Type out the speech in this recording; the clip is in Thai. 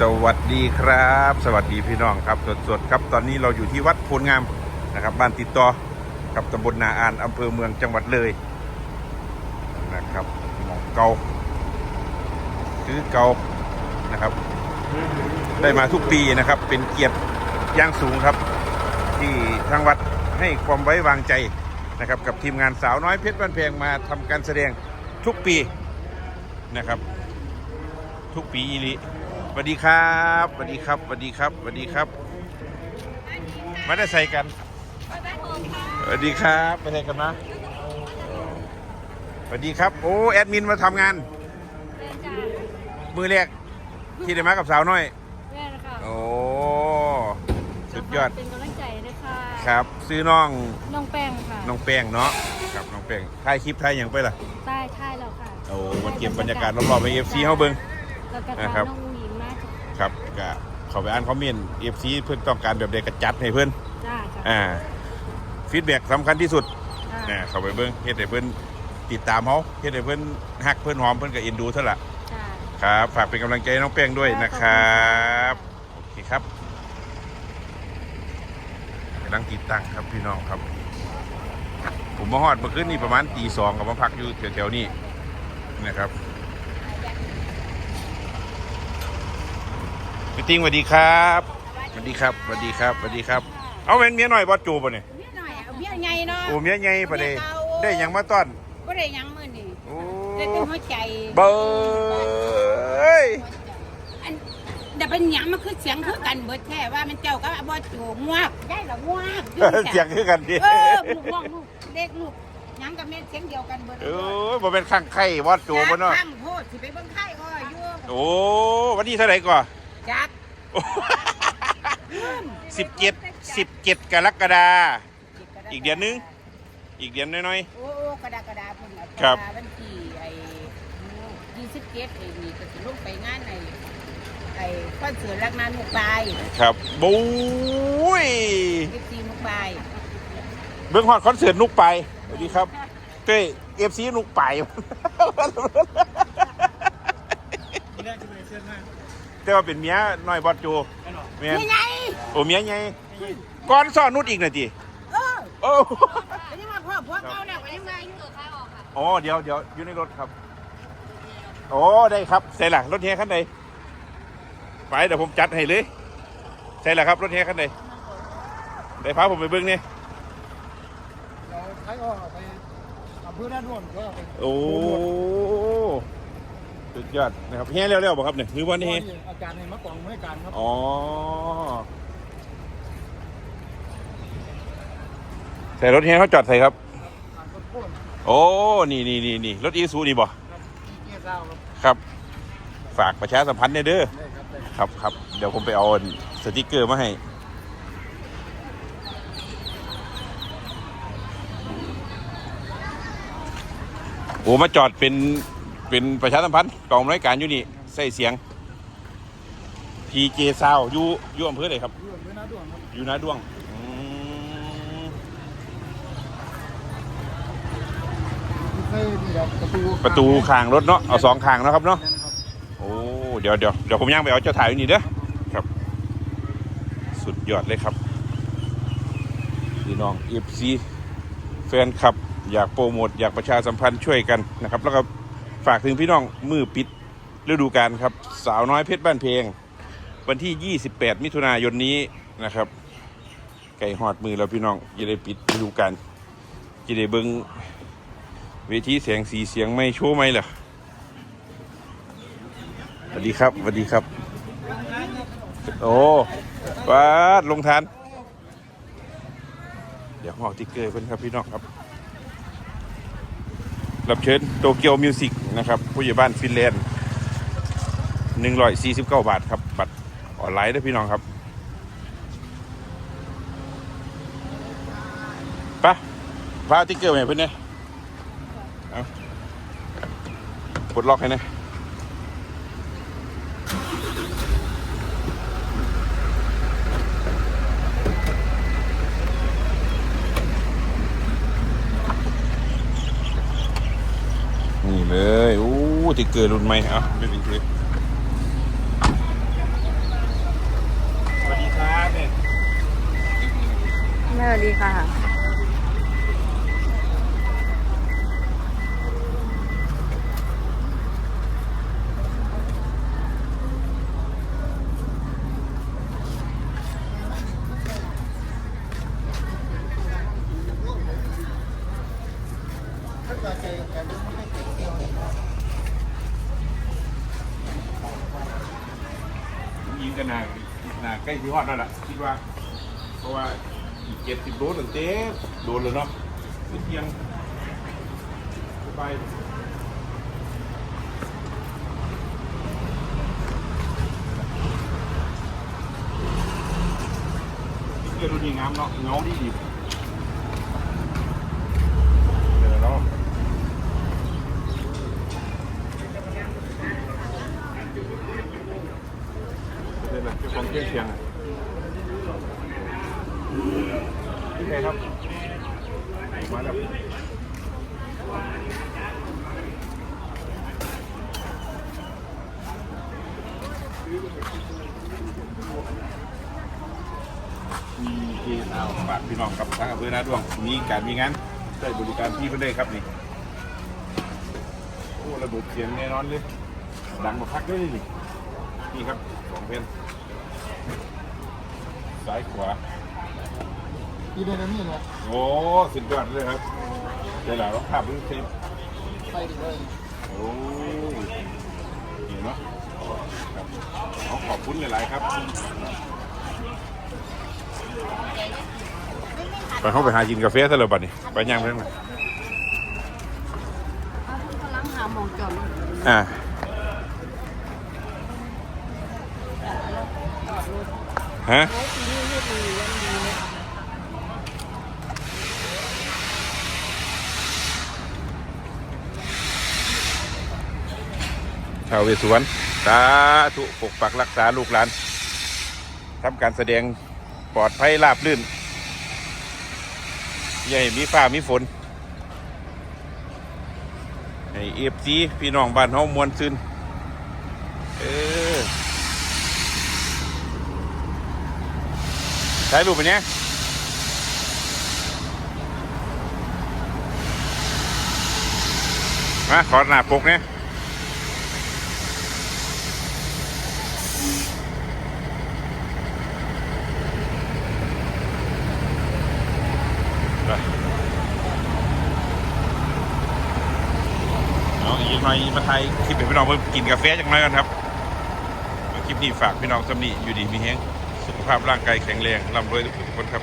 สวัสดีครับ สวัสดีพี่น้องครับสดๆครับ ตอนนี้เราอยู่ที่วัดโพลงามนะครับ บ้านติดต่อกับตำบลนาอานอำเภอเมืองจังหวัดเลยนะครับมองเกาคือเกานะครับ ได้มาทุกปีนะครับ เป็นเกียรติย่างสูงครับ ที่ทางวัดให้ความไว้วางใจนะครับ กับทีมงานสาวน้อยเพชรบ้านแพงมาทำการแสดงทุกปีนะครับ ทุกปีอีลิ สวัสดีครับสวัสดีครับสวัสดีครับสวัสดีครับมาได้ใส่กันสวัสดีครับไปใส่กันนะสวัสดีครับ โอ้แอดมินมาทำงาน มือแรกที่ได้มากับสาวน้อยแม่นะคะโอ้สุดยอดเป็นกำลังใจนะคะครับ ซื้อน้องน้องแป้งค่ะน้องแป้งเนาะครับน้องแป้งถ่ายคลิปถ่ายอย่างไปล่ะใต้ใช่แล้วค่ะโอ้มาเก็บบรรยากาศรอบๆไปเอฟซีเฮาเบิ่งแล้วก็นะครับ ก็เขาไปอ่านคอมเมนต์เอฟซีเพื่อนต้องการแบบใดก็จัดให้เพื่อนจ้าจ้าอ่าฟีดแบ็กสำคัญที่สุดจ้าเนี่ยเขาไปเบิ้งเฮ็ดให้เพิ่นติดตามเขาเฮ็ดให้เพิ่นฮักเพิ่นหอมเพิ่นก็เอ็นดูเท่าละจ้าครับฝากเป็นกำลังใจให้น้องแป้งด้วยนะครับโอเคครับกำลังติดตั้งครับพี่น้องครับ ผมมาฮอดเมื่อคืนนี้ประมาณตีสองกับมาพักอยู่แถวๆนี้นะครับ พี่ติ้งสวัสดีครับสวัสดีครับสวัสดีครับสวัสดีครับ เอาเป็นเมียหน่อยบอสจูป่ะเนี่ยเมียหน่อยเอาเมียใหญ่เนาะโอ้เมียใหญ่ปะเดได้หยังมาต้อนบ่ได้หยังมื้อนี่โอ้ได้แต่หัวใจเบ้ยอันเดี๋ยวเป็นหยังมันคือเสียงคือกันเบิดแท้ว่ามันเจ้าก็บ่จูงวกได้ละงวกอเสียงคือกันดิเออลูกงวกลูกเด็กลูกหยังกับแม่นเสียงเดียวกันเบิดเอ้ยบ่เป็นข้างไข่วอดจูบ่เนาะข้างโพดสิไปเบิ่งไข่ก็อยู่โอ้วันนี้เท่าไหร่ก่อน จักสิบเจ็ดสิบเจ็ดกรกฎา อีกเดือนนึง อีกเดือนน้อย โอ้โอ้กระดากระดาพุ่นน่ะครับ กะดาวันที่ไอ้27ไอ้นี่ก็สิลงไปงานไอ้ไอ้คอนเสิร์ตรักนั้นมุกปลายๆ ครับบุ้ยเอฟซีมุกปลายเบิ่งฮอดคอนเสิร์ตนุกไปสวัสดีครับเต้เอฟซีนุกไป แต่ว่าเป็นเมียน้อยบอดจูเมียนี่ไงโอ้เมียใหญ่ก่อนสอนนุดอีกหน่อยจิเออโอ้อันนี้มาพ่อพ่อเก่าแล้วอันนี้มาอยู่อ๋อเดี๋ยวเดี๋ยวอยู่ในรถครับโอ้ได้ครับใส่หลังรถแห่คันใดไปเดี๋ยวผมจัดให้เลยใส่หลังครับรถแห่คันใดได้พาผมไปเบิ้งเนี่ยเราใช้ก็ไปอำเภอด้านโน้นก็ไปโอ้ สุดยอดนะครับแห่เร็วๆบอกครับเนี่ยหรือวันนี้แห่อาจารย์ในมะกองไม่การครับอ๋อใส่รถแห่เขาจอดใส่ครับ อ่านต้นโค่นโอ้นี่นี่นี่นี่รถอีซูนี่บ่ครับที่เกียร์เศร้าครับครับ ฝากประชาสัมพันธ์เนี่ยเด้อได้ครับได้ครับครับเดี๋ยวผมไปเอาสติกเกอร์มาให้ โอ้มาจอดเป็น เป็นประชาสัมพันธ์กองรายการอยู่นี่ใส่เสียง PJ ซาวอยู่อยู่อำเภอไหนครับอยู่อำเภอหน้าด้วงครับอยู่นาด้วงอืมใช่นี่ครับประตูประตูคางรถเนาะเอาสองคางเนาะครับเนาะ นะครับโอ้เดี๋ยวเดี๋ยวเดี๋ยวผมย่างไปเอาเจ้าถ่ายอยู่นี่เด้อครับ สุดยอดเลยครับพี่น้องเอฟซีแฟนคลับ อยากโปรโมท อยากประชาสัมพันธ์ช่วยกันนะครับ แล้วก็ ฝากถึงพี่น้องมือปิดฤดูกาลครับ สาวน้อยเพชรบ้านเพลง วันที่ 28 มิถุนายนนี้นะครับ ไก่หอดมือแล้วพี่น้องจะได้ปิดฤดูกาลจะได้เบิงเวทีเสียงสีเสียงไม่โชว์ไหมล่ะสวัสดีครับสวัสดีครับ โอ้ปาดลงทาน เดี๋ยวหอติ๊กเกอร์เพื่อนครับพี่น้องครับ รับเชิญโตเกียวมิวสิกนะครับ ผู้ใหญ่บ้านฟินแลนด์หนึ่งร้อยสี่สิบเก้าบาทครับ บัตรออนไลน์ด้วยพี่น้องครับปะพาติ๊กเกอร์มาให้เพื่อนเนี่ยเอาปลดล็อกให้นะ ติเกิดรุนไหม่อะไม่เป็นไรสวัสดีครับเนี่ยสวัสดีค่ะ ใกล้ที่ฮอดนั่นแหละคิดว่า เพราะว่าอีกเจ็ดสิบโลตั้งเต๊โดนเลยเนาะนิดเพียงไปเกี่ยวดูดีงามเนาะเงาดีดีเดี๋ยวเราเดี๋ยวนะเจ้าของเครื่องเสียงอะ พี่ใครครับมาแล้วมีที่เอาฝากพี่น้องกับทางอำเภอนาดวง มีการมีงานได้บริการพี่เพื่อนได้ครับนี่โอ้ระบบเสียงแน่นอนเลย ดังมาพักได้เลยนี่นี่ครับสองเพนซ้ายขวา อีเดนนี่แหละโอ้สุดยอดเลยครับเดี๋ยวเราต้องขับดูเทปไปดีเลยโอ้เห็นเนาะครับเอาขอบคุณหลาย ๆ ครับไปเข้าไปหากินกาแฟซะเลยบัดนี้ไปย่างไปไหนเอาคุณกำลังหาหมองจอดรถอ่าฮะโอ้ปีนี้เฮ็ดดียังดีเลย ชาวเวสุวรรณสาธุปกปักรักษาลูกหลานทำการแสดงปลอดภัยราบรื่นอย่าให้มีฟ้ามีฝนให้เอฟซีพี่น้องบ้านเฮามวนซึนเออถ่ายรูปไปเนี้ยมาขอหน้าปกเนี่ย เอาอีกหน่อยมาไทยคลิปเห้พี่น้องเพิ่งกินกาแฟจังไรกันครับ คลิปนี้ฝากพี่น้องสำนีอยู่ดีมีแห้งสุขภาพร่างกายแข็งแรงร่ำรวยทุกคนครับ